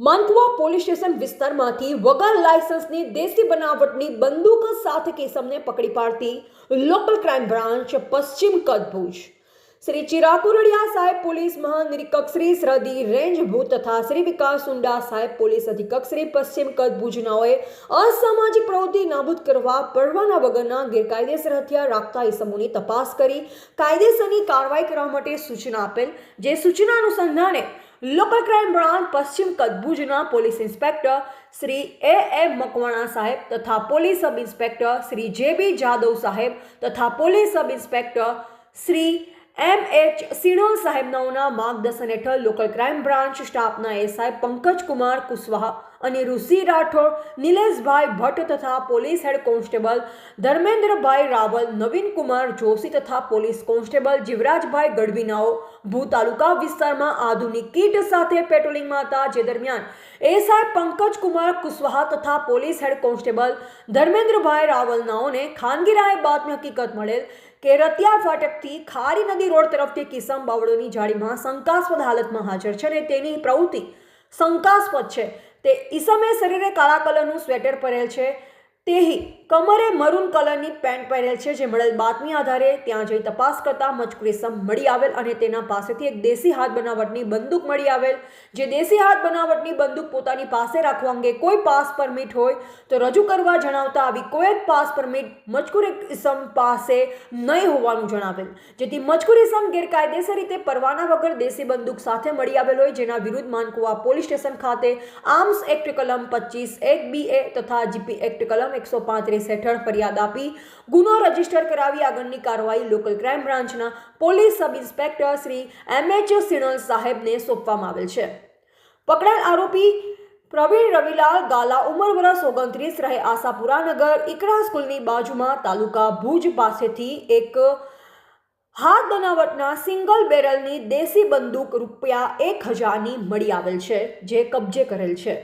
Mankuva police station વિસ્તારમાંથી વગર લાયસન્સની દેશી બનાવટની બંદૂક સાથે કેસમને પકડી પાડતી લોકલ ક્રાઇમ બ્રાન્ચ પશ્ચિમ કચ્છ ભુજ. શ્રી ચિરાકુરડિયા સાહેબ પોલીસ મહાનિરીક્ષક શ્રી સરહદી રેન્જ ભૂત તથા શ્રી વિકાસ સુંડા સાહેબ પોલીસ અધિક્ષક શ્રી પશ્ચિમ કચ્છ ભુજનાઓએ અસામાજિક પ્રવૃત્તિ નાબૂદ કરવા પરવાના વગરના ગેરકાયદેસર હથિયાર રાખતા ઇસમોની તપાસ કરી, કાયદેસરની કાર્યવાહી કરવા માટે સૂચના આપેલ, જે સૂચના અનુસંધાને લોકલ ક્રાઇમ બ્રાન્ચ પશ્ચિમ કચ્છ ભુજના police inspector Shri A M Makwana સાહેબ તથા પોલીસ સબ ઇન્સ્પેક્ટર શ્રી જે બી જાદવ સાહેબ તથા police sub inspector Shri M H Sinol સાહેબનાઓના માર્ગદર્શન હેઠળ લોકલ ક્રાઇમ બ્રાન્ચ સ્ટાફના એસઆઈ પંકજ કુમાર કુશવાહા અને ઋષિ રાઠોડ, નિલેશભાઈ ભટ્ટ તથા police head constable Dharmendrabhai Raval, Naveen Kumar Joshi તથા પોલીસ કોન્સ્ટેબલ જીવરાજભાઈ ગઢવીનાઓ ભૂ તાલુકા વિસ્તારમાં આધુનિક કીટ સાથે પેટ્રોલિંગમાં હતા. જે દરમિયાન એસઆઈ પંકજ કુમાર કુશવાહા તથા પોલીસ હેડ કોન્સ્ટેબલ ધર્મેન્દ્રભાઈ રાવલનાઓને ખાનગી રાય બાતમી હકીકત મળેલ કે રતિયા ફાટકથી ખારી નદી રોડ તરફથી કિસમ બાવળોની જાળીમાં શંકાસ્પદ હાલતમાં હાજર છે અને તેની પ્રવૃત્તિ શંકાસ્પદ છે. તે ઈસમે શરીરે કાળા કલરનું સ્વેટર પહેરેલ છે. તેહી કમરે મરૂન કલરની પેન્ટ પહેરેલ છે જે મળેલ બાતમી આધારે ત્યાં જઈ તપાસ કરતા મચકુરેસમ સમ મળી આવેલ અને તેના પાસેથી એક દેશી હાથ બનાવટની બંદૂક મળી આવેલ. જે દેશી હાથ બનાવટની બંદૂક પોતાની પાસે રાખવા અંગે કોઈ પાસ પરમિટ હોય તો રજૂ કરવા જણાવતા આવી કોઈ પાસ પરમિટ મજકૂર ઇસમ પાસે નહીં હોવાનું જણાવેલ. જેથી મજકૂર ઇસમ ગેરકાયદેસર રીતે પરવાના વગર દેશી બંદૂક સાથે મળી આવેલ હોય જેના વિરુદ્ધ માનકુવા પોલીસ સ્ટેશન ખાતે આર્મ્સ એક્ટ કલમ પચીસ એક બી એ તથા જીપી એક્ટ કલમ એકસો પાંત્રીસ હેઠળ ફરિયાદ આપી. ગુનો રજિસ્ટર કરાવી આગળની કાર્યવાહી લોકલ ક્રાઇમ બ્રાન્ચના police sub inspector Shri M H Sinol સાહેબને સોંપવામાં આવેલ છે. પકડાયેલ આરોપી પ્રવીણ રવિલાલ ગાલા ઉંમર વર્ષ ઓગણત્રીસ રહે આશાપુરા નગર ઇકરા સ્કૂલની બાજુમાં તાલુકા ભુજ પાસેથી એક હાથ બનાવટના સિંગલ બેરલની દેશી બંદૂક રૂપિયા એક હજારની મળી આવેલ છે, જે કબજે કરેલ છે.